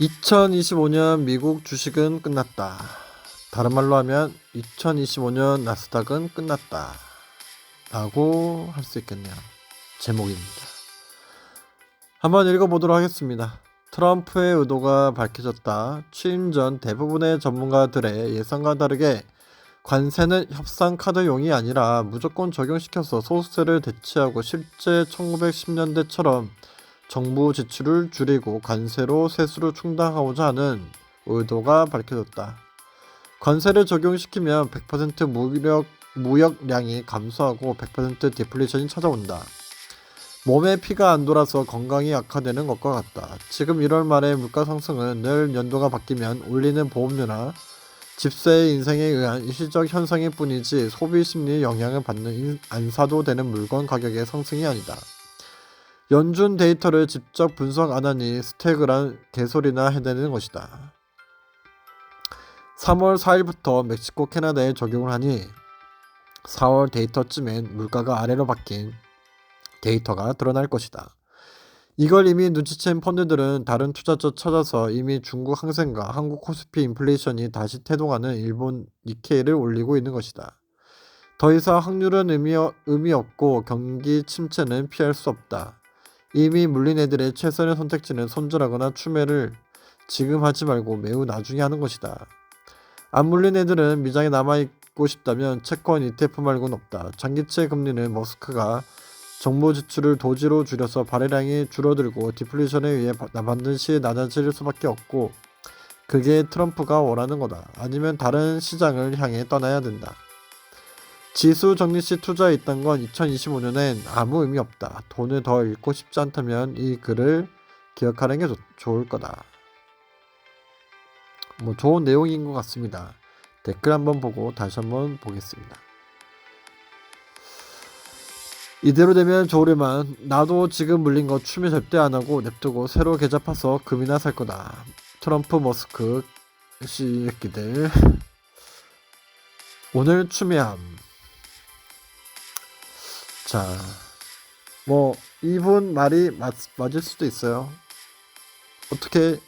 2025년 미국 주식은 끝났다. 다른 말로 하면 2025년 나스닥은 끝났다. 라고 할 수 있겠네요. 제목입니다. 한번 읽어보도록 하겠습니다. 트럼프의 의도가 밝혀졌다. 취임 전 대부분의 전문가들의 예상과 다르게 관세는 협상 카드용이 아니라 무조건 적용시켜서 소득세를 대체하고 실제 1910년대처럼 정부 지출을 줄이고 관세로 세수를 충당하고자 하는 의도가 밝혀졌다. 관세를 적용시키면 100% 무력, 무역량이 감소하고 100% 디플레이션이 찾아온다. 몸에 피가 안 돌아서 건강이 악화되는 것과 같다. 지금 1월 말의 물가 상승은 늘 연도가 바뀌면 올리는 보험료나 집세의 인생에 의한 일시적 현상일 뿐이지 소비 심리의 영향을 받는 인- 안 사도 되는 물건 가격의 상승이 아니다. 연준 데이터를 직접 분석 안 하니 스택을한 개소리나 해대는 것이다. 3월 4일부터 멕시코 캐나다에 적용을 하니 4월 데이터쯤엔 물가가 아래로 바뀐 데이터가 드러날 것이다. 이걸 이미 눈치챈 펀드들은 다른 투자처 찾아서 이미 중국 항생과 한국 코스피 인플레이션이 다시 태동하는 일본 니케이를 올리고 있는 것이다. 더 이상 확률은 의미, 의미 없고 경기 침체는 피할 수 없다. 이미 물린 애들의 최선의 선택지는 손절하거나 추매를 지금 하지 말고 매우 나중에 하는 것이다. 안 물린 애들은 미장에 남아있고 싶다면 채권 ETF 말고는 없다. 장기채 금리는 머스크가 정부 지출을 도지로 줄여서 발행량이 줄어들고 디플레이션에 의해 바- 반드시 낮아질 수밖에 없고 그게 트럼프가 원하는 거다. 아니면 다른 시장을 향해 떠나야 된다. 지수 정리 시 투자에 있던 건 2025년엔 아무 의미 없다. 돈을 더 잃고 싶지 않다면 이 글을 기억하는 게 좋, 좋을 거다. 뭐 좋은 내용인 것 같습니다. 댓글 한번 보고 다시 한번 보겠습니다. 이대로 되면 좋으려만 나도 지금 물린 거 추미 절대 안 하고 냅두고 새로 계좌 파서 금이나 살 거다. 트럼프 머스크 씨새끼들 오늘 추미함. 자, 뭐 이분 말이 맞, 맞을 수도 있어요. 어떻게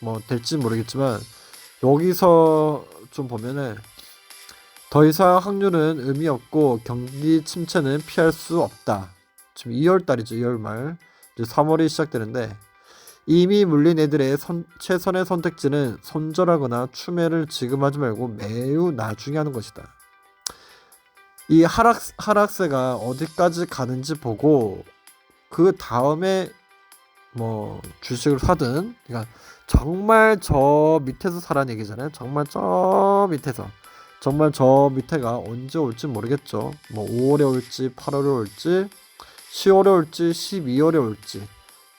뭐 될지 모르겠지만 여기서 좀 보면은 더 이상 확률은 의미 없고 경기 침체는 피할 수 없다. 지금 2월 달이죠. 2월 말. 이제 3월이 시작되는데 이미 물린 애들의 선, 최선의 선택지는 손절하거나 추매를 지금 하지 말고 매우 나중에 하는 것이다. 이 하락 하락세가 어디까지 가는지 보고 그 다음에 뭐 주식을 사든 그러니까 정말 저 밑에서 사라는 얘기잖아요. 정말 저 밑에서 정말 저 밑에가 언제 올지 모르겠죠. 뭐 5월에 올지 8월에 올지 10월에 올지 12월에 올지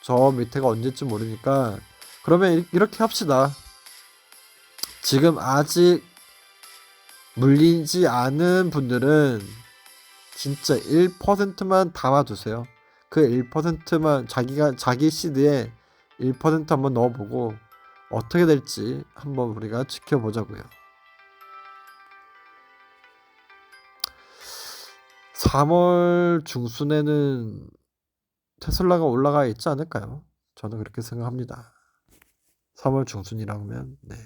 저 밑에가 언제쯤 모르니까 그러면 이- 이렇게 합시다. 지금 아직 물리지 않은 분들은 진짜 1%만 담아두세요. 그 1%만 자기가 자기 시드에 1% 한번 넣어보고 어떻게 될지 한번 우리가 지켜보자고요. 3월 중순에는 테슬라가 올라가 있지 않을까요? 저는 그렇게 생각합니다. 3월 중순이라면 네.